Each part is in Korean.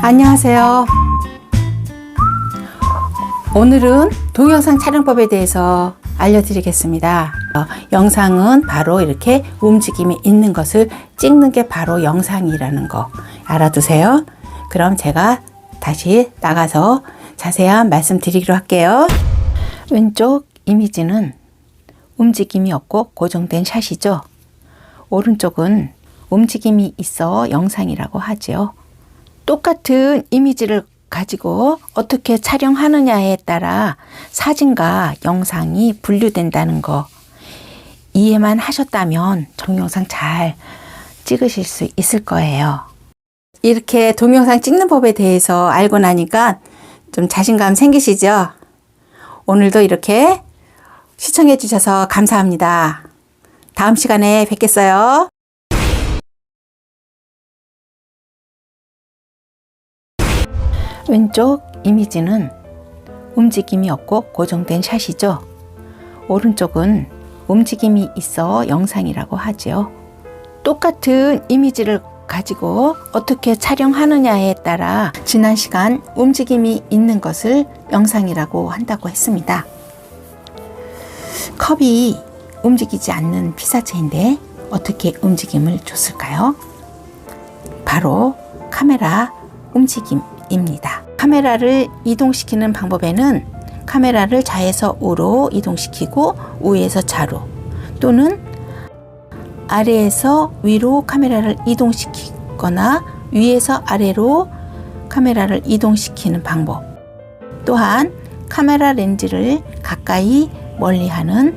안녕하세요. 오늘은 동영상 촬영법에 대해서 알려드리겠습니다. 어, 영상은 바로 이렇게 움직임이 있는 것을 찍는 게 바로 영상이라는 거 알아두세요. 그럼 제가 다시 나가서 자세한 말씀 드리기로 할게요. 왼쪽 이미지는 움직임이 없고 고정된 샷이죠. 오른쪽은 움직임이 있어 영상이라고 하지요. 똑같은 이미지를 가지고 어떻게 촬영하느냐에 따라 사진과 영상이 분류된다는 거 이해만 하셨다면 동영상 잘 찍으실 수 있을 거예요. 이렇게 동영상 찍는 법에 대해서 알고 나니까 좀 자신감 생기시죠? 오늘도 이렇게 시청해 주셔서 감사합니다. 다음 시간에 뵙겠어요. 왼쪽 이미지는 움직임이 없고 고정된 샷이죠. 오른쪽은 움직임이 있어 영상이라고 하지요. 똑같은 이미지를 가지고 어떻게 촬영하느냐에 따라 지난 시간 움직임이 있는 것을 영상이라고 한다고 했습니다. 컵이 움직이지 않는 피사체인데 어떻게 움직임을 줬을까요? 바로 카메라 움직임 입니다. 카메라를 이동시키는 방법에는 카메라를 좌에서 우로 이동시키고 우에서 좌로 또는 아래에서 위로 카메라를 이동시키거나 위에서 아래로 카메라를 이동시키는 방법 또한 카메라 렌즈를 가까이 멀리 하는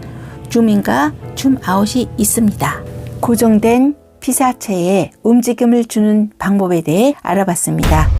줌인과 줌아웃이 있습니다. 고정된 피사체에 움직임을 주는 방법에 대해 알아봤습니다.